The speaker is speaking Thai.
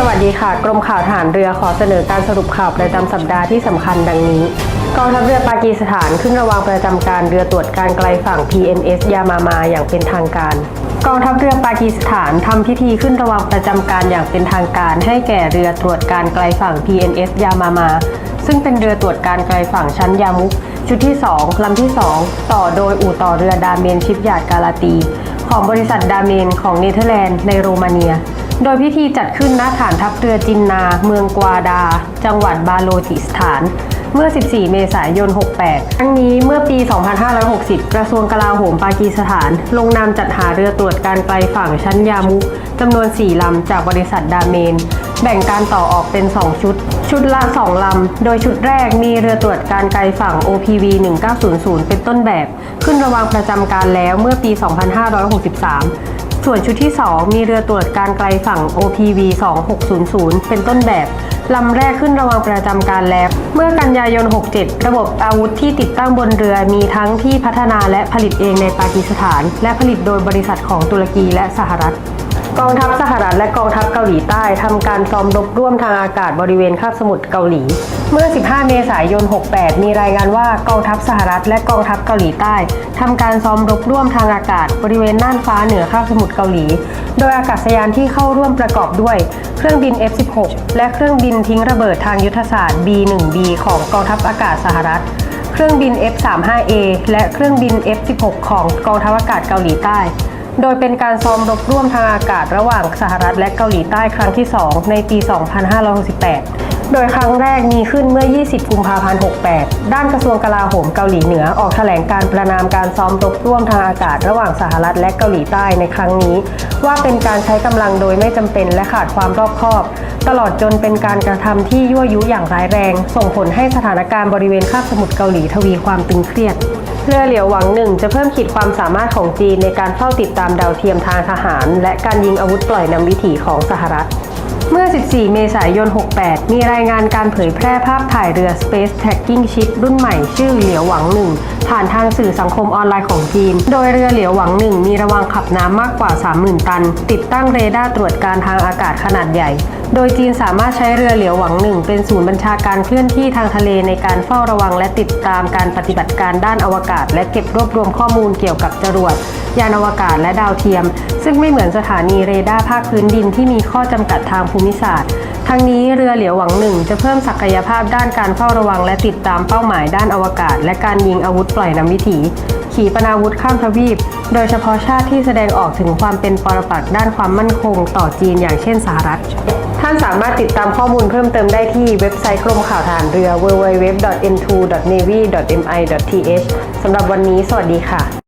สวัสดีค่ะ กรมข่าวทหารเรือขอเสนอการสรุปข่าวประจำสัปดาห์ที่สำคัญดังนี้ กองทัพเรือปากีสถานขึ้นระวังประจำการเรือตรวจการไกลฝั่ง PNS ยามามาอย่างเป็นทางการ กองทัพเรือปากีสถานทำพิธีขึ้นระวังประจำการอย่างเป็นทางการ ให้แก่เรือตรวจการไกลฝั่ง PNS ยามามา ซึ่งเป็นเรือตรวจการไกลฝั่งชั้นยามุก ชุดที่ 2 ลำที่ 2 ต่อโดยอู่ต่อเรือดาเมนชิปยาดกาลาตี ของบริษัทดาเมนของเนเธอร์แลนด์ในโรมาเนีย โดยพิธีจัดขึ้นณฐานทัพเรือจินนา เมืองกวาดา จังหวัดบาโลจิสถาน เมื่อ 14 เมษายน 68 ทั้งนี้เมื่อปี 2560 กระทรวงกลาโหมปากีสถาน ลงนามจัดหาเรือตรวจการไกลฝั่งชั้นยามุกจำนวน 4 ลำ จากบริษัทดาเมน แบ่งการต่อออกเป็น 2 ชุด ชุดละ 2 ลำ โดยชุดแรกมีเรือตรวจการไกลฝั่ง OPV 1900 เป็นต้นแบบ ขึ้นระวังประจำการแล้วเมื่อปี 2563 ส่วนชุดที่ 2 มีเรือตรวจการไกลฝั่ง OPV 2600 เป็นต้นแบบลำแรกขึ้นระวังประจำการแล้ว เมื่อกันยายน 67 ระบบอาวุธที่ติดตั้งบนเรือมีทั้งที่พัฒนาและผลิตเองในปากีสถาน และผลิตโดยบริษัทของตุรกีและสหรัฐ กองทัพสหรัฐและกองทัพเกาหลีใต้ทำการซ้อมรบร่วมทางอากาศบริเวณคาบสมุทรเกาหลี เมื่อ 15 เมษายน 68 มีรายงานว่ากองทัพสหรัฐและกองทัพเกาหลีใต้ทำการซ้อมรบร่วมทางอากาศบริเวณน่านฟ้าเหนือคาบสมุทรเกาหลี โดยอากาศยานที่เข้าร่วมประกอบด้วย เครื่องบิน F-16 และเครื่องบินทิ้งระเบิดทางยุทธศาสตร์ B-1B ของกองทัพอากาศสหรัฐเครื่องบิน F-35A และเครื่องบิน F-16 ของกองทัพอากาศเกาหลีใต้ โดยเป็นการซ้อมรบร่วมทางอากาศระหว่างสหรัฐและเกาหลีใต้ครั้งที่ 2 ในปี 2568 โดยครั้งแรกมีขึ้นเมื่อ 20 กุมภาพันธ์ 68 ด้านกระทรวงกลาโหมเกาหลีเหนือออกแถลงการประนามการซ้อมรบร่วมทางอากาศระหว่างสหรัฐและเกาหลีใต้ในครั้งนี้ ว่าเป็นการใช้กำลังโดยไม่จำเป็นและขาดความรอบคอบ ตลอดจนเป็นการกระทำที่ยั่วยุอย่างร้ายแรง ส่งผลให้สถานการณ์บริเวณคาบสมุทรเกาหลีทวีความตึงเครียด เรือเหลียวหวังหนึ่งจะเพิ่มขีดความสามารถของจีนในการเฝ้าติดตามดาวเทียมทางทหาร และการยิงอาวุธปล่อยนำวิถีของสหรัฐ เมื่อ 14 เมษายน 68 มีรายงานการเผยแพร่ภาพถ่ายเรือ Space Tracking Ship รุ่นใหม่ชื่อเหลียวหวังหนึ่งผ่านทางสื่อสังคมออนไลน์ของจีน โดยเรือเหลียวหวังหนึ่งมีระวังขับน้ำมากกว่า 30,000 ตัน ติดตั้งเรดาร์ตรวจการทางอากาศขนาดใหญ่โดยจีนสามารถใช้เรือเหลียวหวังหนึ่งเป็นศูนย์บัญชาการเคลื่อนที่ทางทะเลในการเฝ้าระวังและติดตามการปฏิบัติการด้านอวกาศ และเก็บรวบรวมข้อมูลเกี่ยวกับจรวด ยานอวกาศและดาวเทียม ซึ่งไม่เหมือนสถานีเรดาร์ภาคพื้นดินที่มีข้อจำกัดทางภูมิศาสตร์ ทั้งนี้เรือเหลียวหวังหนึ่งจะเพิ่มศักยภาพด้านการเฝ้าระวัง และติดตามเป้าหมายด้านอวกาศ และการยิงอาวุธปล่อยนำวิถี ขีปนาวุธข้ามทวีป โดยเฉพาะชาติที่แสดงออกถึงความเป็นปรปักษ์ด้านความมั่นคง ต่อจีนอย่างเช่นสหรัฐ ท่านสามารถติดตามข้อมูลเพิ่มเติมได้ที่เว็บไซต์กรมข่าวทหารเรือ www.n2.navy.mi.th สำหรับวันนี้สวัสดีค่ะ